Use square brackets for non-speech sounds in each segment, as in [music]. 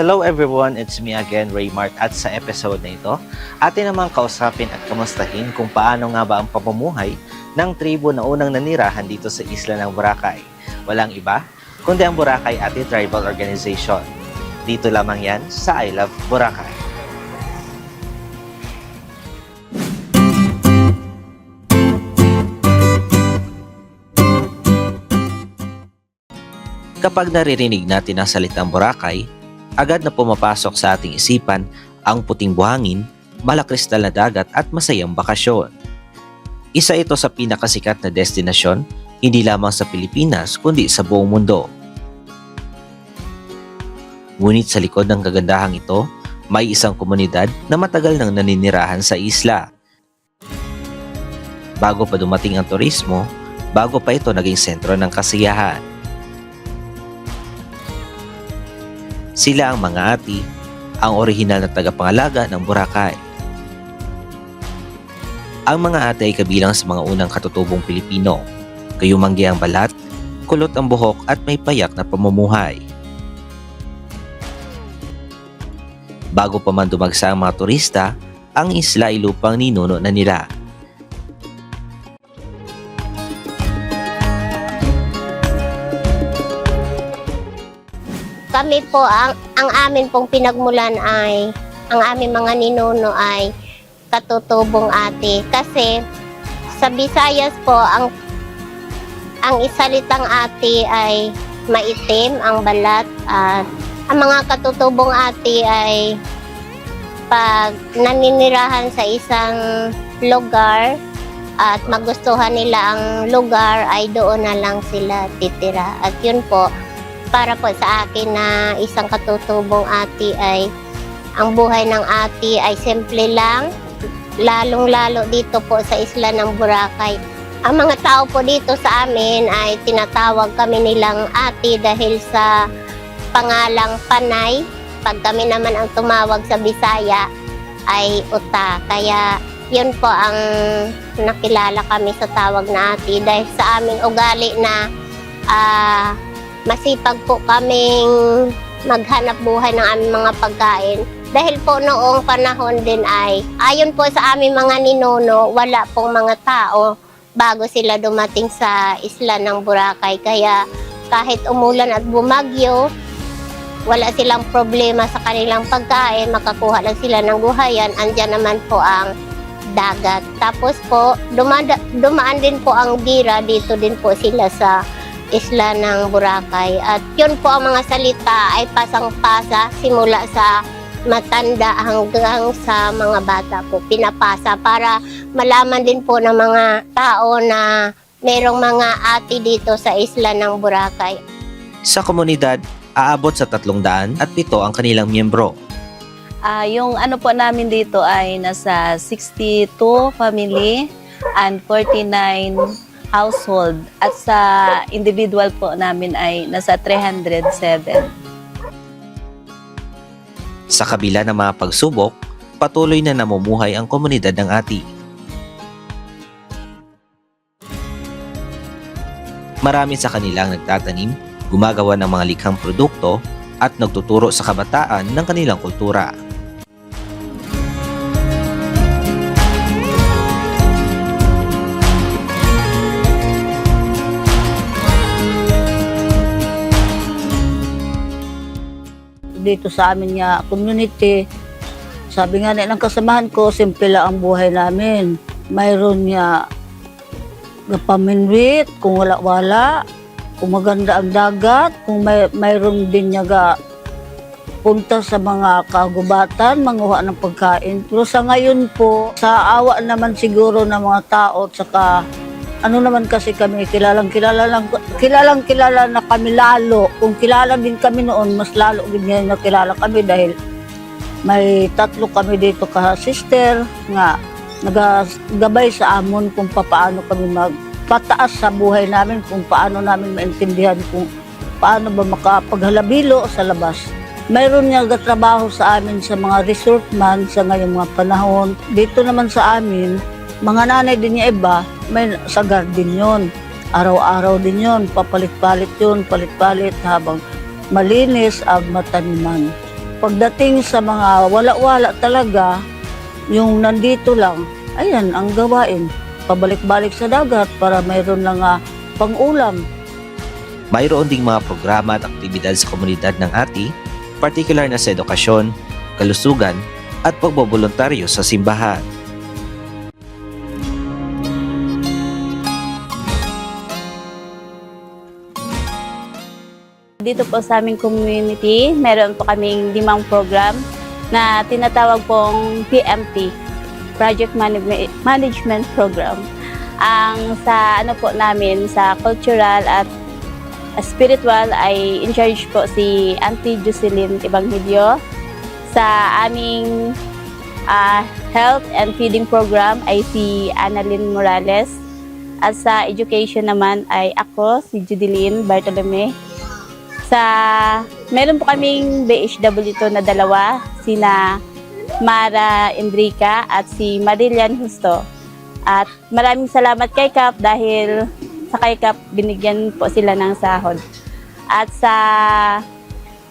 Hello everyone, it's me again, Raymart at sa episode na ito, atin namang kausapin at kamustahin kung paano nga ba ang pamumuhay ng tribo na unang nanirahan dito sa isla ng Boracay. Walang iba, kundi ang Boracay Ati Tribal Organization. Dito lamang yan sa I Love Boracay. Kapag naririnig natin ang salitang Boracay, agad na pumapasok sa ating isipan ang puting buhangin, malakristal na dagat at masayang bakasyon. Isa ito sa pinakasikat na destinasyon hindi lamang sa Pilipinas kundi sa buong mundo. Ngunit sa likod ng kagandahang ito, may isang komunidad na matagal nang naninirahan sa isla. Bago pa dumating ang turismo, bago pa ito naging sentro ng kasiyahan. Sila ang mga ati, ang orihinal na tagapangalaga ng Boracay. Ang mga ate ay kabilang sa mga unang katutubong Pilipino. Kayumanggi ang balat, kulot ang buhok at may payak na pamumuhay. Bago pa man dumagsa ang mga turista, ang isla ay lupang ninuno na nila. Kami po, ang, ang amin pong pinagmulan ay, ang aming mga ninuno ay katutubong ate. Kasi sa Visayas po, ang ang isalitang ate ay maitim ang balat at ang mga katutubong ate ay pag naninirahan sa isang lugar at magustuhan nila ang lugar ay doon na lang sila titira. At yun po, para po sa akin na isang katutubong ate ay ang buhay ng ate ay simple lang, lalong-lalo dito po sa isla ng Boracay. Ang mga tao po dito sa amin ay tinatawag kami nilang ate dahil sa pangalang Panay. Pag kami naman ang tumawag sa Bisaya ay Uta. Kaya yun po ang nakilala kami sa tawag na ate dahil sa aming ugali na ah masipag po kaming maghanap buhay ng aming mga pagkain. Dahil po noong panahon din ay, ayon po sa aming mga ninuno, wala pong mga tao bago sila dumating sa isla ng Boracay. Kaya kahit umulan at bumagyo, wala silang problema sa kanilang pagkain, makakuha lang sila ng guhayan, andyan naman po ang dagat. Tapos po, dumada, dumaan din po ang gira, dito din po sila sa isla ng Boracay. At yun po ang mga salita ay pasang-pasa simula sa matanda hanggang sa mga bata po. Pinapasa para malaman din po ng mga tao na merong mga ati dito sa isla ng Boracay. Sa komunidad, aabot sa 300 at pito ang kanilang miyembro. Ah, yung ano po namin dito ay nasa 62 family and 49 household at sa individual po namin ay nasa 307. Sa kabila ng mga pagsubok, patuloy na namumuhay ang komunidad ng Ati. Marami sa kanilang nagtatanim, gumagawa ng mga likhang produkto at nagtuturo sa kabataan ng kanilang kultura. Dito sa amin nga community. Sabi nga na ng kasamahan ko, simple lang ang buhay namin. Mayroon nga gapaminwit, kung wala-wala, kung maganda ang dagat, kung may, mayroon din niya ga punta sa mga kagubatan, manguha ng pagkain. Pero sa ngayon po, sa awa naman siguro ng mga tao at saka ano naman kasi kami, kilalang kilala lang, kilalang kilala na kami lalo. Kung kilala din kami noon, mas lalo din ngayon na kilala kami dahil may tatlo kami dito ka sister nga nagagabay sa amon kung paano kami magpataas sa buhay namin, kung paano namin maintindihan kung paano ba makapaghalabilo sa labas. Mayroon nga trabaho sa amin sa mga resort man sa ngayong mga panahon. Dito naman sa amin, mga nanay din niya iba, may sa garden yon. Araw-araw din yon, papalit-palit yon, palit-palit habang malinis ang mataniman. pagdating sa mga wala-wala talaga, yung nandito lang, ayan ang gawain. Pabalik-balik sa dagat para mayroon lang ah, pang-ulam. Mayroon ding mga programa at aktibidad sa komunidad ng ATI, partikular na sa edukasyon, kalusugan, at pagbobolontaryo sa simbahan. Dito po sa aming community, meron po kaming limang program na tinatawag pong PMP, Project Manag- Management Program. Ang sa ano po namin sa cultural at spiritual ay in charge po si Auntie Jocelyn Evangelio. Sa aming ah, health and feeding program ay si Annalyn Morales. At sa education naman ay ako, si Judeline Bartolome. Sa meron po kaming BHW to na dalawa, sina Mara Enrica at si Marillian Husto. At maraming salamat kay Kap dahil sa kay Kap binigyan po sila ng sahod. At sa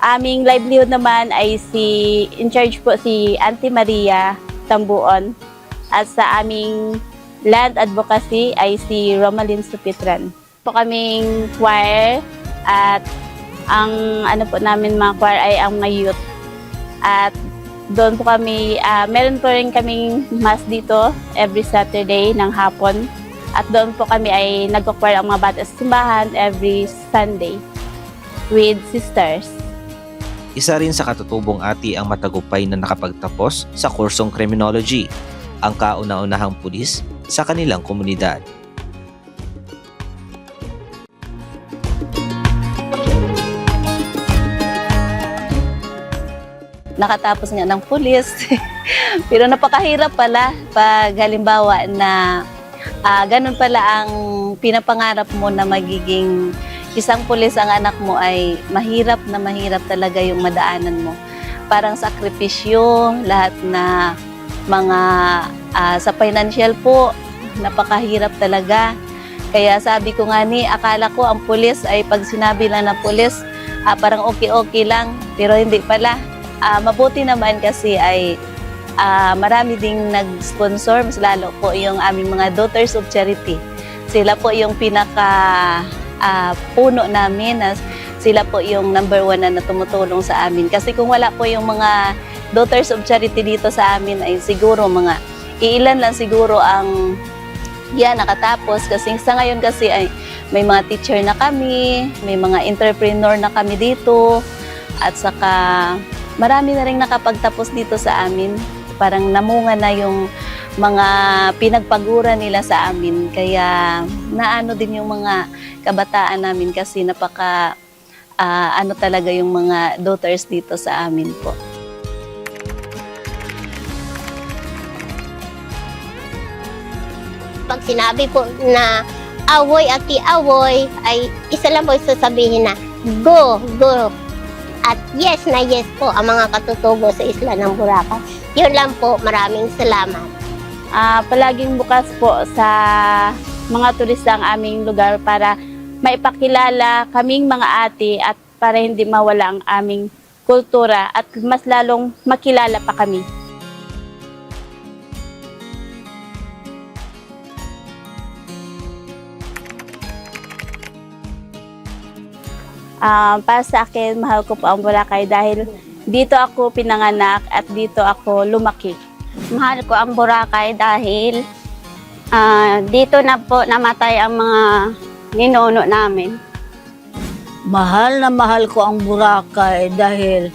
aming livelihood naman ay si in charge po si Auntie Maria Tambuon. At sa aming land advocacy ay si Romalyn Supitran. Po kaming choir at ang ano po namin mga choir ay ang mga youth. At doon po kami, ah, meron po rin kaming mass dito every Saturday ng hapon. At doon po kami ay nag-choir ang mga bata sa simbahan every Sunday with sisters. Isa rin sa katutubong ati ang matagupay na nakapagtapos sa kursong criminology, ang kauna-unahang pulis sa kanilang komunidad. Nakatapos nga ng pulis. [laughs] Pero napakahirap pala pag halimbawa na ah, ganun pala ang pinapangarap mo na magiging isang pulis ang anak mo ay mahirap na mahirap talaga yung madaanan mo. Parang sakripisyo, lahat na mga ah, sa financial po, napakahirap talaga. Kaya sabi ko nga ni, akala ko ang pulis ay pag sinabi lang ng pulis, ah, parang okay-okay lang. Pero hindi pala. Ah, mabuti naman kasi ay ah, marami ding nag-sponsor, mas lalo po yung aming mga Daughters of Charity. Sila po yung pinaka ah, puno namin, na sila po yung number one na tumutulong sa amin. Kasi kung wala po yung mga Daughters of Charity dito sa amin ay siguro mga iilan lang siguro ang yan nakatapos kasi sa ngayon kasi ay may mga teacher na kami, may mga entrepreneur na kami dito at saka marami na rin nakapagtapos dito sa amin. Parang namunga na yung mga pinagpagura nila sa amin. Kaya naano din yung mga kabataan namin kasi napaka ah, ano talaga yung mga daughters dito sa amin po. Pag sinabi po na awoy at awoy, ay isa lang po sasabihin na go, go. At yes na yes po ang mga katutubo sa isla ng Boracay. Yun lang po, maraming salamat. Ah, palaging bukas po sa mga turista ang aming lugar para maipakilala kaming mga ate at para hindi mawala ang aming kultura at mas lalong makilala pa kami. Ah, para sa akin, mahal ko po ang Boracay dahil dito ako pinanganak at dito ako lumaki. Mahal ko ang Boracay dahil ah, dito na po namatay ang mga ninuno namin. Mahal na mahal ko ang Boracay dahil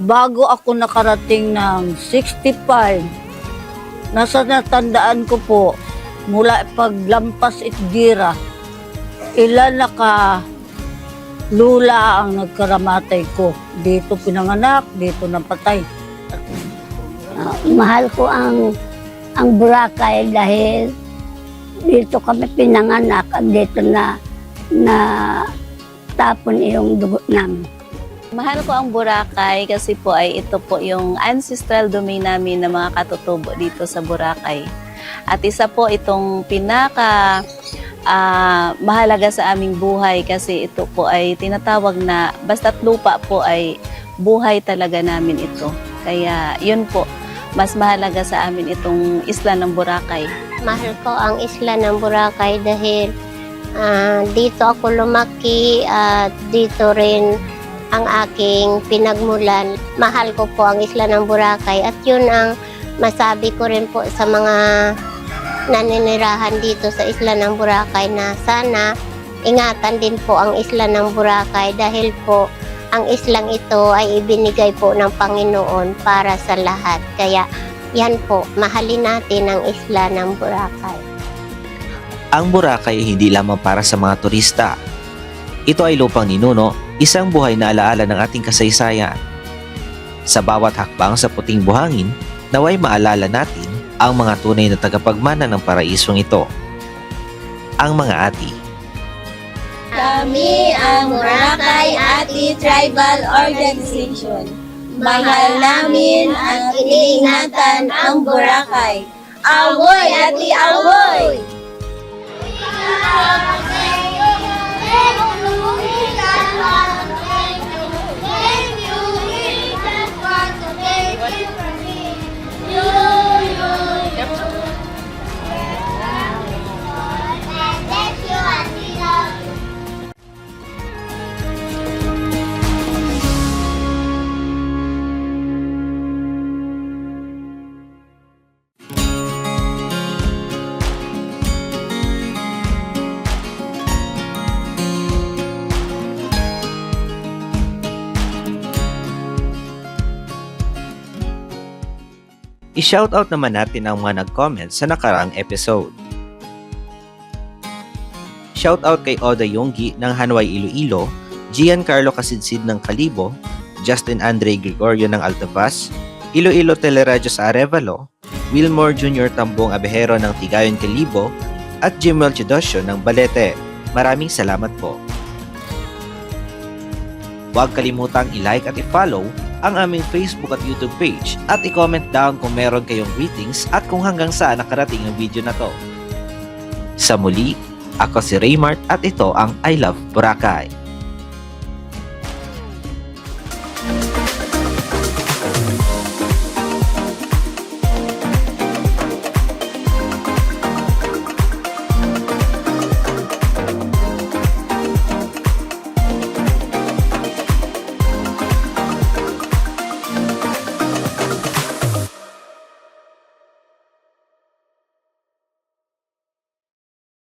bago ako nakarating ng 65, nasa natandaan ko po, mula paglampas itgira, ilan na ka lula ang nagkaramatay ko. Dito pinanganak, dito napatay. Ah, mahal ko ang ang Boracay dahil dito kami pinanganak at dito na na tapon yung dugo namin. Mahal ko ang Boracay kasi po ay ito po yung ancestral domain namin ng mga katutubo dito sa Boracay. At isa po itong pinaka ah, mahalaga sa aming buhay kasi ito po ay tinatawag na basta't lupa po ay buhay talaga namin ito. Kaya yun po, mas mahalaga sa amin itong isla ng Boracay. Mahal ko ang isla ng Boracay dahil ah, dito ako lumaki at dito rin ang aking pinagmulan. Mahal ko po ang isla ng Boracay at yun ang masabi ko rin po sa mga naninirahan dito sa isla ng Boracay na sana ingatan din po ang isla ng Boracay dahil po ang islang ito ay ibinigay po ng Panginoon para sa lahat. Kaya yan po, mahalin natin ang isla ng Boracay. Ang Boracay ay hindi lamang para sa mga turista. Ito ay lupang ninuno, isang buhay na alaala ng ating kasaysayan. Sa bawat hakbang sa puting buhangin, naway maalala natin ang mga tunay na tagapagmana ng paraisong ito. Ang mga ati. Kami ang Boracay Ati Tribal Organization. Mahal namin at iniingatan ang Boracay. Awoy, Ati, awoy! I-shoutout naman natin ang mga nag-comment sa nakaraang episode. Shoutout kay Oda Yonggi ng Hanway Iloilo, Giancarlo Kasidsid ng Kalibo, Justin Andre Gregorio ng Altavas, Iloilo Teleradyo sa Arevalo, Wilmore Jr. Tambong Abehero ng Tigayon Kalibo, at Jimwell Chidosio ng Balete. Maraming salamat po. Huwag kalimutang i-like at i-follow ang aming Facebook at YouTube page at i-comment down kung meron kayong greetings at kung hanggang saan nakarating ang video na to. Sa muli, ako si Raymart at ito ang I Love Boracay.